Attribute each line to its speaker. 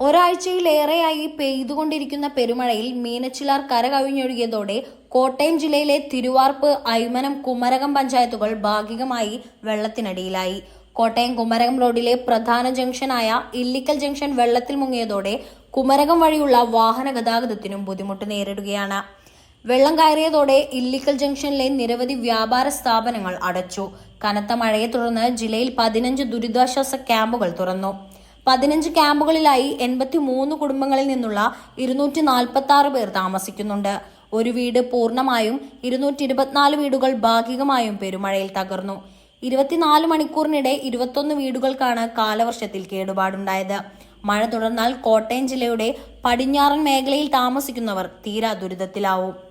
Speaker 1: ഒരാഴ്ചയിലേറെയായി പെയ്തുകൊണ്ടിരിക്കുന്ന പെരുമഴയിൽ മീനച്ചിലാർ കര കവിഞ്ഞൊഴുകിയതോടെ കോട്ടയം ജില്ലയിലെ തിരുവാർപ്പ് ഐമനം കുമരകം പഞ്ചായത്തുകൾ ഭാഗികമായി വെള്ളത്തിനടിയിലായി. കോട്ടയം കുമരകം റോഡിലെ പ്രധാന ജംഗ്ഷനായ ഇല്ലിക്കൽ ജംഗ്ഷൻ വെള്ളത്തിൽ മുങ്ങിയതോടെ കുമരകം വഴിയുള്ള വാഹന ഗതാഗതത്തിനും ബുദ്ധിമുട്ട് നേരിടുകയാണ്. വെള്ളം കയറിയതോടെ ഇല്ലിക്കൽ ജംഗ്ഷനിലെ നിരവധി വ്യാപാര സ്ഥാപനങ്ങൾ അടച്ചു. കനത്ത മഴയെ തുടർന്ന് ജില്ലയിൽ പതിനഞ്ച് ദുരിതാശ്വാസ ക്യാമ്പുകൾ തുറന്നു. പതിനഞ്ച് ക്യാമ്പുകളിലായി എൺപത്തി മൂന്ന് കുടുംബങ്ങളിൽ നിന്നുള്ള ഇരുന്നൂറ്റി നാൽപ്പത്തി ആറ് പേർ താമസിക്കുന്നുണ്ട്. ഒരു വീട് പൂർണമായും ഇരുന്നൂറ്റി ഇരുപത്തിനാല് വീടുകൾ ഭാഗികമായും പെരുമഴയിൽ തകർന്നു. ഇരുപത്തിനാല് മണിക്കൂറിനിടെ ഇരുപത്തൊന്ന് വീടുകൾക്കാണ് കാലവർഷത്തിൽ കേടുപാടുണ്ടായത്. മഴ തുടർന്നാൽ കോട്ടയം ജില്ലയുടെ പടിഞ്ഞാറൻ മേഖലയിൽ താമസിക്കുന്നവർ തീരാ ദുരിതത്തിലാവും.